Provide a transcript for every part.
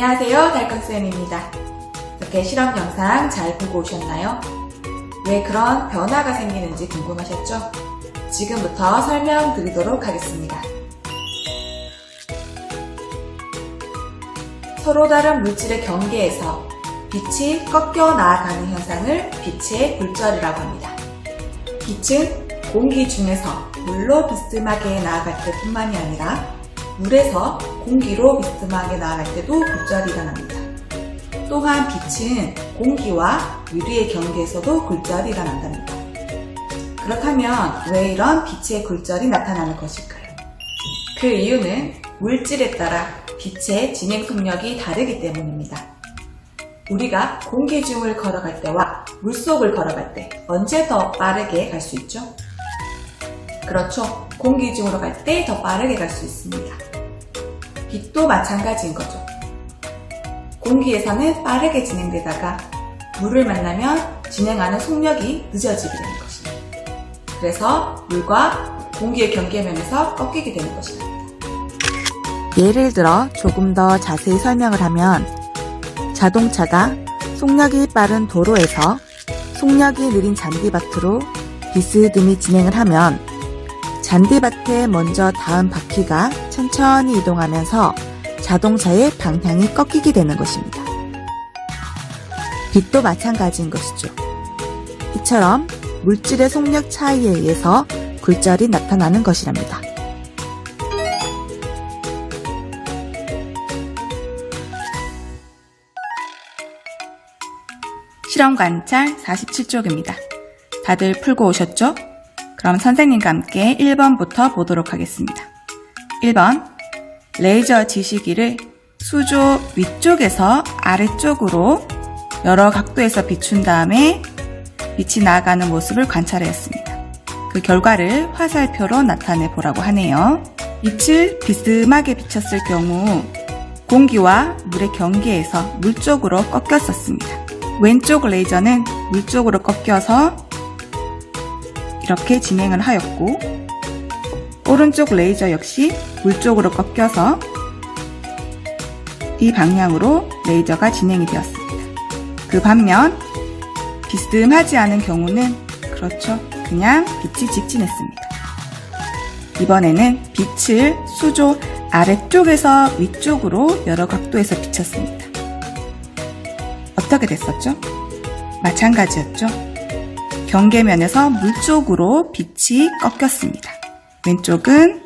안녕하세요, 달건쌤입니다. 이렇게 실험 영상 잘 보고 오셨나요? 왜 그런 변화가 생기는지 궁금하셨죠? 지금부터 설명드리도록 하겠습니다. 서로 다른 물질의 경계에서 빛이 꺾여 나아가는 현상을 빛의 굴절이라고 합니다. 빛은 공기 중에서 물로 비스듬하게 나아갈 때뿐만이 아니라 물에서 공기로 비스듬하게 나아갈 때도 굴절이 일어납니다. 또한 빛은 공기와 유리의 경계에서도 굴절이 일어난답니다. 그렇다면 왜 이런 빛의 굴절이 나타나는 것일까요? 그 이유는 물질에 따라 빛의 진행 속력이 다르기 때문입니다. 우리가 공기 중을 걸어갈 때와 물 속을 걸어갈 때 언제 더 빠르게 갈 수 있죠? 그렇죠. 공기 중으로 갈 때 더 빠르게 갈 수 있습니다. 빛도 마찬가지인 거죠. 공기에서는 빠르게 진행되다가 물을 만나면 진행하는 속력이 늦어지게 되는 것입니다. 그래서 물과 공기의 경계면에서 꺾이게 되는 것입니다. 예를 들어 조금 더 자세히 설명을 하면 자동차가 속력이 빠른 도로에서 속력이 느린 잔디밭으로 비스듬히 진행을 하면 잔디밭에 먼저 닿은 바퀴가 천천히 이동하면서 자동차의 방향이 꺾이게 되는 것입니다. 빛도 마찬가지인 것이죠. 이처럼 물질의 속력 차이에 의해서 굴절이 나타나는 것이랍니다. 실험 관찰 47쪽입니다. 다들 풀고 오셨죠? 그럼 선생님과 함께 1번부터 보도록 하겠습니다. 1번 레이저 지시기를 수조 위쪽에서 아래쪽으로 여러 각도에서 비춘 다음에 빛이 나아가는 모습을 관찰했습니다. 그 결과를 화살표로 나타내 보라고 하네요. 빛을 비스듬하게 비쳤을 경우 공기와 물의 경계에서 물 쪽으로 꺾였었습니다. 왼쪽 레이저는 물 쪽으로 꺾여서 이렇게 진행을 하였고 오른쪽 레이저 역시 물 쪽으로 꺾여서 이 방향으로 레이저가 진행이 되었습니다. 그 반면 비스듬하지 않은 경우는 그렇죠. 그냥 빛이 직진했습니다. 이번에는 빛을 수조 아래쪽에서 위쪽으로 여러 각도에서 비쳤습니다. 어떻게 됐었죠? 마찬가지였죠. 경계면에서 물 쪽으로 빛이 꺾였습니다. 왼쪽은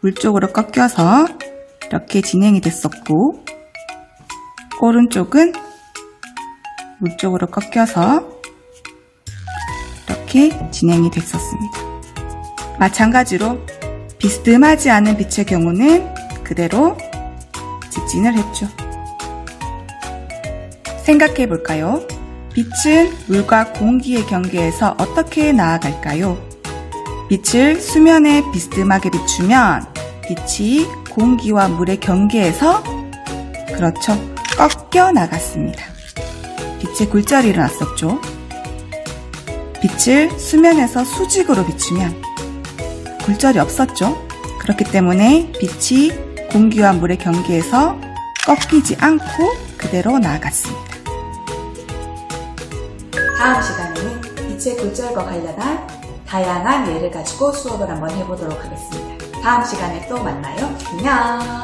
물 쪽으로 꺾여서 이렇게 진행이 됐었고, 오른쪽은 물 쪽으로 꺾여서 이렇게 진행이 됐었습니다. 마찬가지로 비스듬하지 않은 빛의 경우는 그대로 직진을 했죠. 생각해 볼까요? 빛은 물과 공기의 경계에서 어떻게 나아갈까요? 빛을 수면에 비스듬하게 비추면 빛이 공기와 물의 경계에서 그렇죠. 꺾여 나갔습니다. 빛의 굴절이 일어났었죠. 빛을 수면에서 수직으로 비추면 굴절이 없었죠. 그렇기 때문에 빛이 공기와 물의 경계에서 꺾이지 않고 그대로 나아갔습니다. 다음 시간에는 빛의 굴절과 관련한 다양한 예를 가지고 수업을 한번 해보도록 하겠습니다. 다음 시간에 또 만나요. 안녕!